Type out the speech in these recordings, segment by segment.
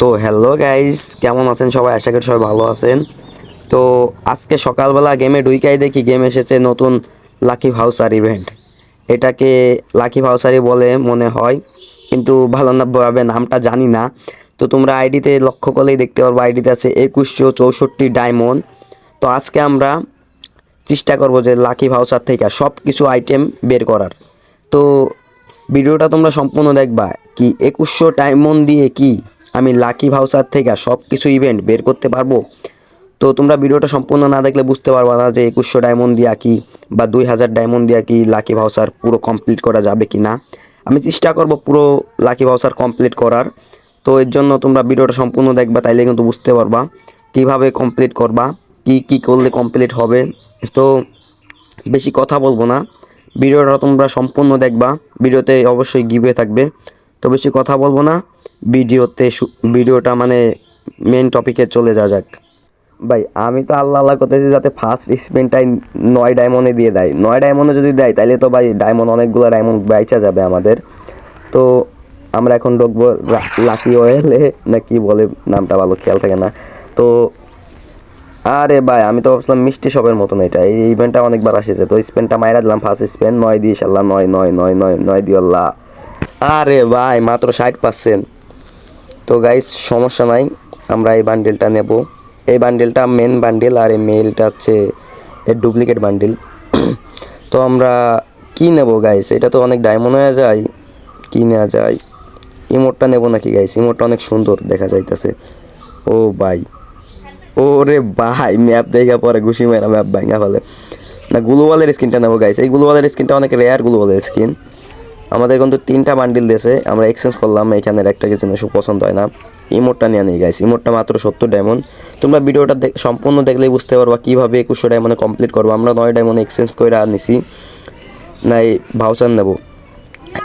তো hello guys, কেমন আছেন সবাই? আশা করি সবাই ভালো আছেন। তো আজকে সকালবেলা গেমে ঢুইকাই দেখি গেম এসেছে নতুন লাকি ভাউসার ইভেন্ট এটাকে লাকি ভাউসারি বলে মনে হয়, কিন্তু ভালো না, ভাবে নামটা জানি না। তো তোমরা আইডিতে লক্ষ্য করলেই দেখতে পারব, আইডিতে আছে একুশশো চৌষট্টি ডায়মন্ড তো আজকে আমরা চেষ্টা করব যে লাকি ভাউচার থেকে সব কিছু আইটেম বের করার। তো ভিডিওটা তোমরা সম্পূর্ণ দেখবা, কি একুশশো ডায়মন্ড দিয়ে কি? আমি লাকি ভাউচার থেকে সব কিছু ইভেন্ট বের করতে পারব? তো তোমরা ভিডিওটা সম্পূর্ণ না দেখলে বুঝতে পারবা না যে একুশশো ডায়মন্ড দিয়া কি বা দুই হাজার ডায়মন্ড দিয়া কি লাকি ভাউচার পুরো কমপ্লিট করা যাবে কি না। আমি চেষ্টা করব পুরো লাকি ভাউচার কমপ্লিট করার। তো এর জন্য তোমরা ভিডিওটা সম্পূর্ণ দেখবা, তাইলে কিন্তু বুঝতে পারবা কীভাবে কমপ্লিট করবা, কি কি করলে কমপ্লিট হবে। তো বেশি কথা বলব না। ভিডিওটা তোমরা সম্পূর্ণ দেখবা। ভিডিওতে অবশ্যই গিভে থাকবে। তো বেশি কথা বলব না। ভিডিওতে ভিডিওটা মানে মেন টপিকে চলে যা যাক। ভাই, আমি তো আল্লাহ আল্লাহ করতেছি যাতে ফার্স্ট স্পেনটাই নয় ডায়মন্ডে দিয়ে দেয়। নয় ডায়মন্ডে যদি দেয় তাহলে তো ভাই ডায়মন্ড অনেকগুলো ডায়মন্ড বাইচা যাবে আমাদের। তো আমরা এখন ঢুকবো লাকি ওয়েলে না কি বলে নামটা ভালো খেয়াল থাকে না। তো আরে ভাই, আমি তো ভাবছিলাম মিষ্টি শপের মতন এটা। এই ইভেন্টটা অনেকবার আসেছে। তো স্পেনটা মাইরা দিলাম ফার্স্ট স্পেন নয় দিয়ে আল্লাহ নয় নয় নয় নয় নয় দিয়ে আল্লাহ। আরে ভাই, মাত্র ষাট পার্সেন্ট তো গাইস সমস্যা নাই, আমরা এই বান্ডেলটা নেব। এই বান্ডেলটা মেন বান্ডেল আর এই মেলটা হচ্ছে এর ডুপ্লিকেট বান্ডেল তো আমরা কি নেব গাইস এটা তো অনেক ডায়মন্ড হয়ে যায়, কি নেওয়া যায়? ইমোটটা নেব নাকি গাইস ইমোটটা অনেক সুন্দর দেখা যাইতেছে। ও ভাই, ওরে ভাই ম্যাপ দেখা পরে ঘুষি মেরা ম্যাপ ভাঙা ফেলে। না গ্লোবালের স্কিনটা নেব গাইস এই গ্লোবালের স্কিনটা অনেক রেয়ার গ্লোবালের স্কিন আমাদের কিন্তু তিনটা বান্ডিল দিয়েছে। আমরা এক্সচেঞ্জ করলাম, এখানের একটা কিছু না পছন্দ হয় না। ইমোটটা নিয়ে নেই গাইস ইমোটটা মাত্র সত্তর ডায়মন্ড তোমরা ভিডিওটা সম্পূর্ণ দেখলেই বুঝতে পারবা কীভাবে একুশশো ডায়মন্ডে কমপ্লিট করব। আমরা নয় ডায়মন্ড এক্সচেঞ্জ করে আর নিছি। নাই ভাউচার নেব।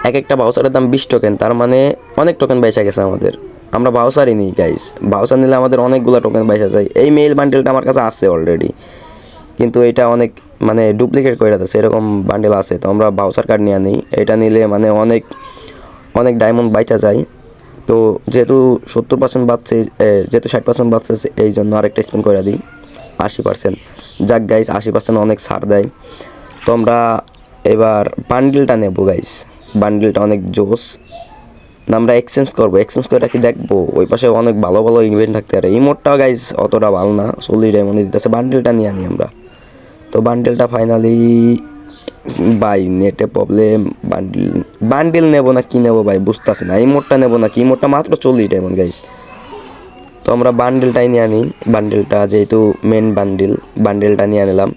এক একটা ভাউচারের দাম বিশ টোকেন তার মানে অনেক টোকেন বেচা গেছে আমাদের। আমরা ভাউচারই নিই গাইস ভাউচার নিলে আমাদের অনেকগুলো টোকেন বেচা যায়। এই মেইল বান্ডেলটা আমার কাছে আছে অলরেডি কিন্তু এটা অনেক মানে ডুপ্লিকেট করে দিচ্ছে এরকম বান্ডেল আছে। তো আমরা ভাউচার কার্ড নিয়ে নিই। এটা নিলে মানে অনেক অনেক ডায়মন্ড বাইচা যায়। তো যেহেতু সত্তর পার্সেন্ট এ, যেহেতু ষাট পার্সেন্ট বাড়ছে এই জন্য আরেকটা স্পেন্ড করে দিই আশি পার্সেন্ট যাক গাইস আশি পার্সেন্ট অনেক ছাড় দেয়। তো আমরা এবার বান্ডেলটা নেব গাইস বান্ডেলটা অনেক জোস। আমরা এক্সচেঞ্জ করব। এক্সচেঞ্জ করে কি দেখব? ওই পাশে অনেক ভালো ভালো ইভেন্ট থাকতে পারে। ইমোটটাও গাইজ অতটা ভালো না। চল্লিশ ডায়মন্ড দিতেছে। বান্ডেলটা নিয়ে আনি আমরা। তো বান্ডেলটা ফাইনালি বাই নেটে প্রবলেম বান্ডিল বান্ডিল নেব না কি নেব ভাই, বুঝতেছি না। ইমোটটা নেব না কি ইমোটটা মাত্র চল্লিশ ডায়মন্ড গাইজ তো আমরা বান্ডেলটাই নিয়ে আনি বান্ডেলটা যেহেতু মেন বান্ডেল বান্ডেলটা নিয়ে নিলাম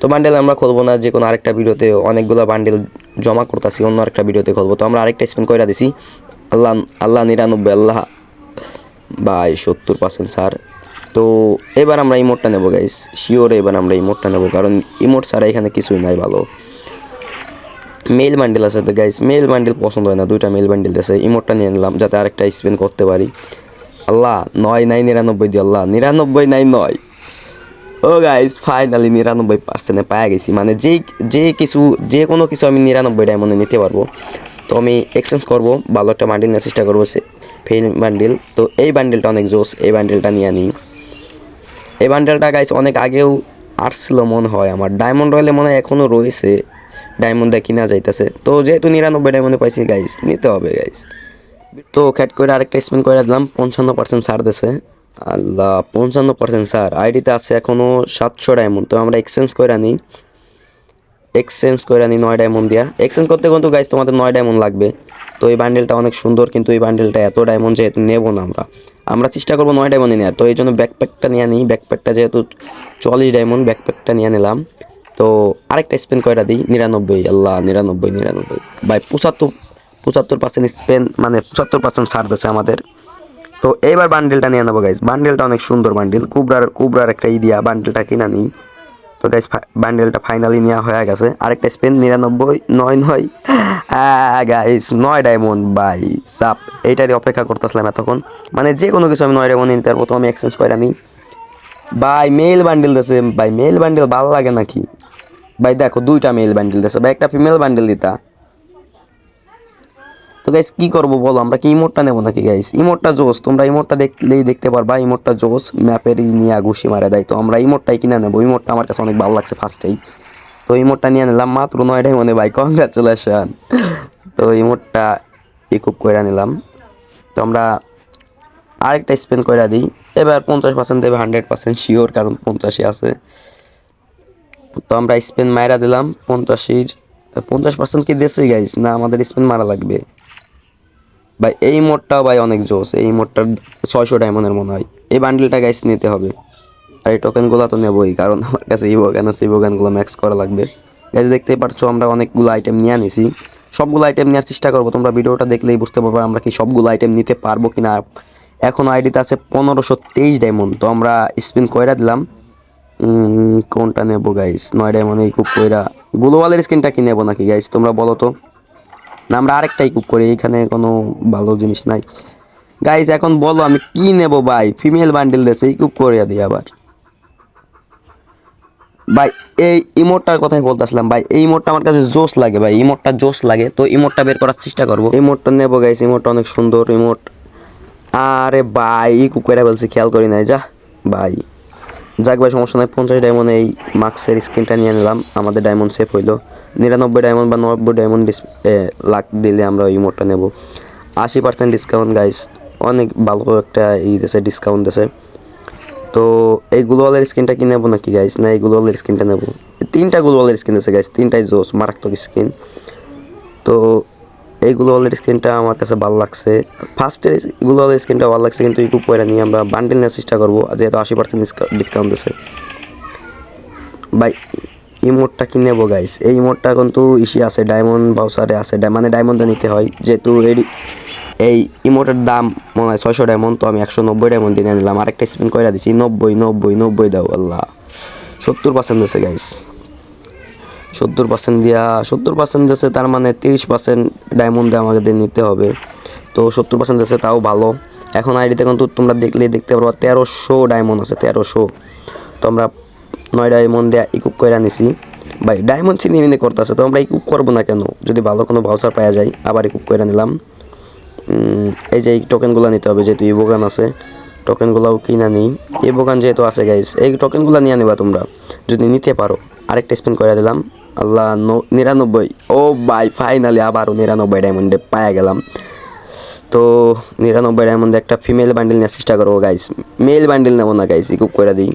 তো বান্ডেল আমরা খুলবো না যে কোনো আরেকটা ভিডিওতে অনেকগুলো বান্ডেল জমা করতেছি, অন্য আরেকটা ভিডিওতে খুলবো। তো আমরা আরেকটা স্পেন করে দিছি। আল্লাহ আল্লাহ নিরানব্বই, আল্লাহ, বাই সত্তর পার্সেন্ট স্যার তো এবার আমরা ইমোটটা নেব গাইস শিওর এবার আমরা ইমোটটা নেব, কারণ ইমোট ছাড়া এখানে কিছুই নাই ভালো। মেল বান্ডেল আছে তো গাইস মেল বান্ডেল পছন্দ হয় না, দুইটা মেল বান্ডেল আছে ইমোটটা নিয়ে নিলাম, যাতে আরেকটা স্পেন করতে পারি। আল্লাহ, নয় নাই নিরানব্বই দিয়ে আল্লাহ। নিরানব্বই নাই নয়। ও গাইস ফাইনালি নিরানব্বই পার্সেন্টে পাওয়া গেছি। মানে যে যে কিছু, যে কোনো কিছু আমি নিরানব্বই ডায়মন্ডে নিতে পারব। তো আমি এক্সচেঞ্জ করব, ভালো একটা বান্ডিল নেওয়ার চেষ্টা করব সে ফেল বান্ডিল তো এই বান্ডিলটা অনেক জোস, এই বান্ডিলটা নিয়ে নিই এই বান্ডেলটা গাইস অনেক আগেও আসছিল মনে হয় আমার। ডায়মন্ড রয়েলে মনে হয় এখনও রয়েছে। ডায়মন্ডে কিনা যাইতেছে। তো যেহেতু নিরানব্বই ডায়মন্ডে পাইছি গাইস নিতে হবে গাইস তো খ্যাট করে আরেকটা স্পেন্ড করে দিলাম, পঞ্চান্ন পার্সেন্ট ছাড় দিছে। আল্লাহ, পঞ্চান্ন পার্সেন্ট স্যার আইডিতে আছে এখনও সাতশো ডায়মন্ড তো আমরা এক্সচেঞ্জ করে আনি এক্সচেঞ্জ করে নিই নয় ডায়মন্ড দিয়া। এক্সচেঞ্জ করতে কিন্তু গাইস তোমাদের নয় ডায়মন্ড লাগবে। তো এই বান্ডেলটা অনেক সুন্দর, কিন্তু এই বান্ডেলটা এত ডায়মন্ড যেহেতু নেব না আমরা। আমরা চেষ্টা করব নয় ডায়মন্ডে নেওয়ার তো এই জন্য ব্যাকপ্যাকটা নিয়ে নিই ব্যাকপ্যাকটা যেহেতু চল্লিশ ডায়মন্ড ব্যাকপ্যাকটা নিয়ে নিলাম। তো আরেকটা স্পেন কয়টা দিই? নিরানব্বই। আল্লাহ, নিরানব্বই নিরানব্বই। বাই পঁচাত্তর পঁচাত্তর পার্সেন্ট স্পেন মানে পঁচাত্তর পার্সেন্ট ছাড় আছে আমাদের। তো এইবার বান্ডেলটা নিয়ে নেব গাইজ বান্ডেলটা অনেক সুন্দর বান্ডেল কুবরার কুবরার একটা ইদিয়া বান্ডেলটা কিনা নিই তো গাইস বান্ডেলটা ফাইনালি নেওয়া হয়ে গেছে। আরেকটা স্পেন নিরানব্বই, নয় নয়। গাইস নয় ডায়মন্ড বাই সাপ এইটারই অপেক্ষা করতেছিলাম এতক্ষণ। মানে যে কোনো কিছু আমি নয় ডায়মন্ড নিতে পারব, তো আমি এক্সচেঞ্জ করে আমি। বাই মেল বান্ডেল দিছে। বাই মেল বান্ডেল ভালো লাগে নাকি? ভাই, দেখো, দুইটা মেল বান্ডেল দিছে। ভাই, একটা ফিমেল বান্ডেল দিতা। তো গাইস কি করব বলো? আমরা কি ইমোটটা নেব নাকি গাইস ইমোটটা জোস, তোমরা ইমোটটা দেখলেই দেখতে পারবা ইমোটটা জোস ম্যাপের নিয়ে ঘুষি মারে দেয়। তো আমরা ইমোটটাই কিনে নেব। ইমোটটা আমার কাছে অনেক ভালো লাগছে ফার্স্টেই তো ইমোটটা নিয়ে নিলাম মাত্র নয়টাই মনে ভাই। কংগ্রাচুলেশন তো ইমোটটা ইকুপ করে নিলাম। তো আমরা আরেকটা স্পেন করে দিই। এবার পঞ্চাশ পার্সেন্ট দেবে হান্ড্রেড পার্সেন্ট শিওর কারণ পঞ্চাশই আছে। তো আমরা স্পেন মায়েরা দিলাম, পঞ্চাশির, পঞ্চাশ পার্সেন্ট কি দেশে গাইস না, আমাদের স্পেন মারা লাগবে। ভাই, এই মোডটাও ভাই অনেক জোস। এই মোডটার ছয়শো ডায়মন্ডের মনে হয়। এই বান্ডেলটা গাইস নিতে হবে। আর এই টোকেনগুলো তো নেবই, কারণ আমার কাছে ইভোগান আছে ইভোগানগুলো ম্যাক্স করা লাগবে। গাইস দেখতেই পারছ, আমরা অনেকগুলো আইটেম নিয়ে নিছি সবগুলো আইটেম নেওয়ার চেষ্টা করব। তোমরা ভিডিওটা দেখলেই বুঝতে পারবে আমরা কি সবগুলো আইটেম নিতে পারব কি না এখন আইডিতে আছে পনেরোশো তেইশ ডায়মন্ড তো আমরা স্পিন কয়রা দিলাম। কোনটা নেব গাইস নয় ডায়মন্ড এই খুব কইরা। গ্লোবালের স্কিনটা কি নেব নাকি গাইস তোমরা বলো তো। না আমরা আরেকটাই কুপ করি এখানে কোনো ভালো জিনিস নাই। গাইস এখন বলো আমি কি নেব ভাই? ফিমেল বান্ডিল দেশে এই কুপ করিয়া দিই আবার। ভাই এই ইমোটটার কথাই বলতেছিলাম ভাই এই ইমোটটা আমার কাছে জোস লাগে ভাই ইমোটটা জোস লাগে তো ইমোটটা বের করার চেষ্টা করব। ইমোটটা নেব গাইস ইমোটটা অনেক সুন্দর ইমোট আরে ভাই এই কুপ করে ফেলছি খেয়াল করি নাই যা। ভাই যাক ভাই সমস্যা নাই পঞ্চাশ ডায়মন্ড এই মার্কসের স্ক্রিনটা নিয়ে নিলাম আমাদের ডায়মন্ড সেফ হইল। নিরানব্বই ডায়মন্ড বা নব্বই ডায়মন্ড লাখ দিলে আমরা ওই মোটটা নেব। আশি পার্সেন্ট ডিসকাউন্ট গাইস অনেক ভালো একটা ই দেশে ডিসকাউন্ট দেশে তো এই গ্লোবালের স্ক্রিনটা কি নেব নাকি গাইস না, এই গ্লোবালের স্ক্রিনটা নেব। তিনটা গ্লোবালের স্ক্রিন আছে গাইস তিনটাই জোস, মারাত্মক স্ক্রিন তো এই গ্লোবালের স্ক্রিনটা আমার কাছে ভালো লাগছে। ফার্স্টের গ্লোবালের স্ক্রিনটা ভালো লাগছে, কিন্তু ইউটিউব পয়রা নিয়ে আমরা বান্ডেল নেওয়ার চেষ্টা করব, যেহেতু আশি পার্সেন্ট ডিসকাউন্ট দিছে। ভাই ইমোটটা কি নেব গাইস এই ইমোটটা কিন্তু ইসি আছে ডায়মন্ড বাউসারে আছে। মানে ডায়মন্ডে নিতে হয়, যেহেতু এই এই ইমোটের দাম মনে হয় ছয়শো ডায়মন্ড তো আমি একশো নব্বই ডায়মন্ড দিয়ে নিলাম। আরেকটা স্পিন করে দিছি, নব্বই নব্বই নব্বই দাও, আল্লাহ। সত্তর পার্সেন্ট দিয়েছে গাইস সত্তর পার্সেন্ট দিয়া সত্তর পার্সেন্ট দিয়েছে তার মানে তিরিশ পার্সেন্ট ডায়মন্ডে আমাদের নিতে হবে। তো সত্তর পার্সেন্ট দিয়েছে তাও ভালো। এখন আইডিতে কিন্তু তোমরা দেখলে দেখতে পারব, তেরোশো ডায়মন্ড আছে, তেরোশো। তো আমরা নয় ডায়মন্ড দিয়ে ইকুপ করে আনিছি ভাই ডায়মন্ড চিনি মিনি করতেছে, তো আমরা ইকুপ করব না কেন? যদি ভালো কোনো ভাউচার পাওয়া যায়, আবার ইকুপ করে নিলাম। এই যে এই টোকেনগুলো নিতে হবে, যেহেতু ইবোগান আছে টোকেনগুলোও কিনা নিই। ইবোগান যেহেতু আছে গাইস এই টোকেনগুলো নিয়ে নেবা তোমরা। যদি নিতে পারো, আরেকটা স্পিন করে দিলাম। আল্লাহ নিরানব্বই। ও ভাই ফাইনালি আবারও নিরানব্বই ডায়মন্ডে পায়ে গেলাম। তো নিরানব্বই ডায়মন্ডে একটা ফিমেল বান্ডেল নেওয়ার চেষ্টা করব গাইস মেল বান্ডেল নেব না গাইস ইকুপ করে দিই।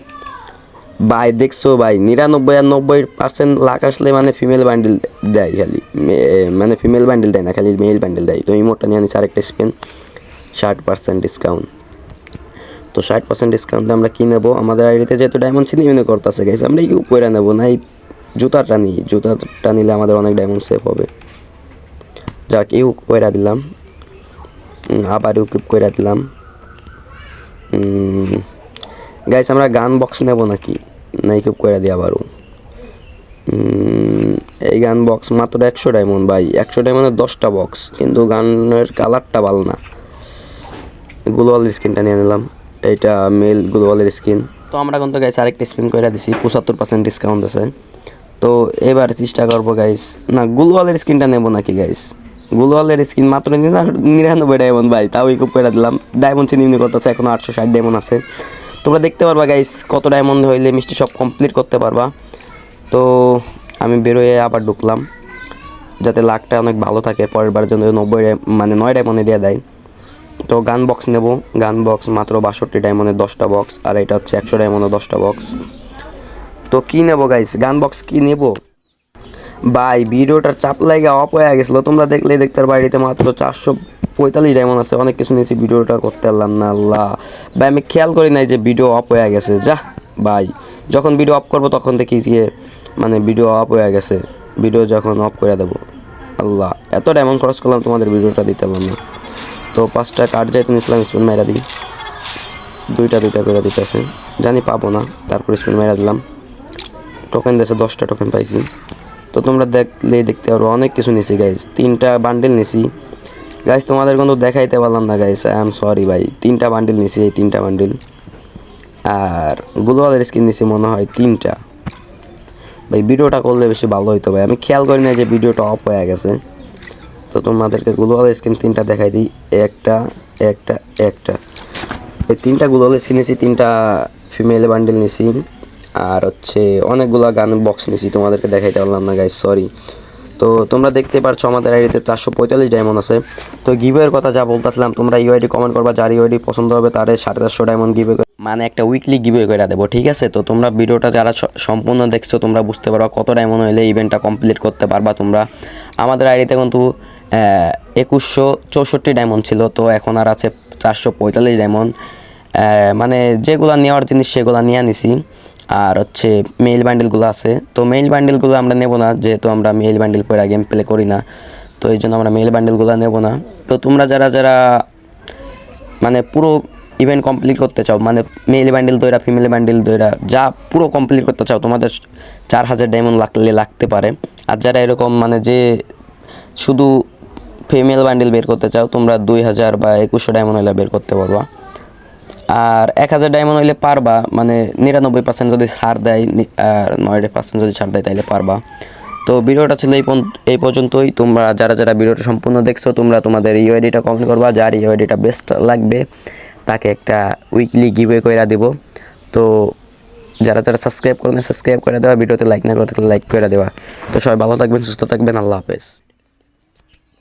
ভাই, দেখছ ভাই, নিরানব্বই আর নব্বই পার্সেন্ট লাখ আসলে মানে ফিমেল বান্ডেল দেয় খালি। মানে ফিমেল বান্ডেল দেয় না, খালি মেল বান্ডেল দেয়। তো এই মোটটা নিয়ে আনিছি আরেকটা স্পেন ষাট পার্সেন্ট ডিসকাউন্ট তো ষাট পার্সেন্ট ডিসকাউন্টে আমরা কি নেব? আমাদের আইডিতে যেহেতু ডায়মন্ড চিনি মনে করতেছে গেছে আমরা কি করে নেব। না, এই জুতাটা নিই, জুতাটা নিলে আমাদের অনেক ডায়মন্ড সেভ হবে। যাক ইউ কইরা দিলাম। আবার ইউকিপ কইরা দিলাম। গাইস আমরা গান বক্স নেব নাকি? না ইকুপ করে দিই আবারও এই গান বক্স মাত্র একশো ডায়মন্ড ভাই। একশো ডায়মন্ডের দশটা বক্স কিন্তু গানের কালারটা ভালো না। গ্লোবালের স্কিনটা নিয়ে নিলাম। এইটা মেল গ্লোবালের স্কিন তো আমরা কিন্তু গাইস আরেকটা স্পিন করে দিছি, পঁচাত্তর পার্সেন্ট ডিসকাউন্ট আছে। তো এবার চেষ্টা করব গাইস না গ্লোবালের স্কিনটা নেব নাকি গাইস গ্লোবালের স্কিন মাত্র নিরা- নিরানব্বই ডায়মন্ড ভাই, তাও ইকুপ করে দিলাম। ডায়মন্ড চিনি করতেছে এখন আটশো ষাট ডায়মন্ড আছে। তোমরা দেখতে পারবা গাইস কত ডায়মন্ড হইলে মিষ্টি সব কমপ্লিট করতে পারবা। তো আমি বেরোয়ে আবার ঢুকলাম, যাতে লাকটা অনেক ভালো থাকে, পরের বার জন্য নব্বই মানে নয় ডায়মন্ডে দেওয়া দেয় তো গান বক্স নেব, গান বক্স মাত্র বাষট্টি ডায়মন্ডের দশটা বক্স আর এটা হচ্ছে একশো ডায়মন্ডের দশটা বক্স তো কী নেব গাইস গান বক্স কী নেব? ভাই ভিডিওটার চাপ লাগে অফ হয়ে গেছিল। তোমরা দেখলেই দেখতে বাড়িতে মাত্র চারশো পঁয়তাল্লিশ ডায়মন্ড আছে। অনেক কিছু নিয়েছি, ভিডিওটা করতে পারলাম না, আল্লাহ। ভাই, আমি খেয়াল করি নাই যে ভিডিও অফ হয়ে গেছে। যা, ভাই, যখন ভিডিও অফ করব তখন দেখি যে মানে ভিডিও অফ হয়ে গেছে। ভিডিও যখন অফ করে দেবো, আল্লাহ। এত ডায়মন্ড খরচ করলাম, তোমাদের ভিডিওটা দিতে পারলাম না। তো পাঁচটা কার্ড যাইতে নিয়েছিলাম স্পিন মেরা দিই। দুইটা দুইটা করে দিতেছে। জানি পাবো না, তারপর স্পিন মেরা দিলাম। টোকেন দিয়েছে, দশটা টোকেন পাইছি। তো তোমরা দেখলেই দেখতে পারো অনেক কিছু নিছি গাইজ তিনটা বান্ডেল নিছি। গাইজ তোমাদের কিন্তু দেখাইতে পারলাম না গাইজ আই এম সরি ভাই, তিনটা বান্ডেল নিছি এই তিনটা বান্ডেল আর গ্লোবালের স্কিন নিছি মনে হয় তিনটা। ভাই, ভিডিওটা করলে বেশি ভালো হইতো ভাই, আমি খেয়াল করি না যে ভিডিওটা অফ হয়ে গেছে। তো তোমাদেরকে গ্লোবাল স্কিন তিনটা দেখাই দিই, একটা একটা একটা। এই তিনটা গ্লোবাল স্কিন নিয়েছি তিনটা ফিমেল বান্ডেল নিয়েছি আর হচ্ছে অনেকগুলো গান বক্স নিয়েছি তোমাদেরকে দেখাইতে পারলাম না গাইজ সরি তো তোমরা দেখতে পারছ আমাদের আইডিতে চারশো পঁয়তাল্লিশ ডায়মন্ড আছে। তো গিভের কথা যা বলতেছিলাম, তোমরা ইউআইডি কমেন্ট করবা, যার ইউআইডি পছন্দ হবে তার সাড়ে চারশো ডায়মন্ড গিভে মানে একটা উইকলি গিভে করে দেবো, ঠিক আছে? তো তোমরা ভিডিওটা যারা সম্পূর্ণ দেখছ, তোমরা বুঝতে পারবা কত ডায়মন্ড হলে ইভেন্টটা কমপ্লিট করতে পারবা তোমরা। আমাদের আইডিতে কিন্তু একুশশো চৌষট্টি ডায়মন্ড ছিল, তো এখন আর আছে চারশো পঁয়তাল্লিশ ডায়মন্ড মানে যেগুলো নেওয়ার জিনিস সেগুলো নিয়ে নিছি। আর হচ্ছে মেইল বান্ডেলগুলো আছে। তো মেইল বান্ডেলগুলো আমরা নেব না, যেহেতু আমরা মেইল বান্ডেল করে গেম প্লে করি না। তো এই জন্য আমরা মেইল বান্ডেলগুলো নেব না। তো তোমরা যারা যারা মানে পুরো ইভেন্ট কমপ্লিট করতে চাও মানে মেল বান্ডেল দইরা ফিমেল বান্ডেল দইরা, যা পুরো কমপ্লিট করতে চাও, তোমাদের চার হাজার ডায়মন্ড লাগলে লাগতে পারে। আর যারা এরকম মানে যে শুধু ফিমেল বান্ডেল বের করতে চাও, তোমরা দুই হাজার বা একুশশো ডায়মন্ড হলে বের করতে পারবা। আর এক হাজার ডায়মন্ড হইলে পারবা মানে নিরানব্বই পার্সেন্ট যদি ছাড় দেয় আর নয় পার্সেন্ট যদি ছাড় দেয় তাহলে পারবা। তো ভিডিওটা ছিল এই পর্যন্তই। তোমরা, যারা যারা ভিডিওটা সম্পূর্ণ দেখছ, তোমরা তোমাদের ইউআইডিটা কমেন্ট করবা। যার ইউআইডিটা বেস্ট লাগবে, তাকে একটা উইকলি গিভওয়ে করে দেব। তো যারা যারা সাবস্ক্রাইব করেন সাবস্ক্রাইব করে দেওয়া ভিডিওতে লাইক না করে থাকলে লাইক করে দেওয়া তো সবাই ভালো থাকবেন, সুস্থ থাকবেন। আল্লাহ হাফেজ।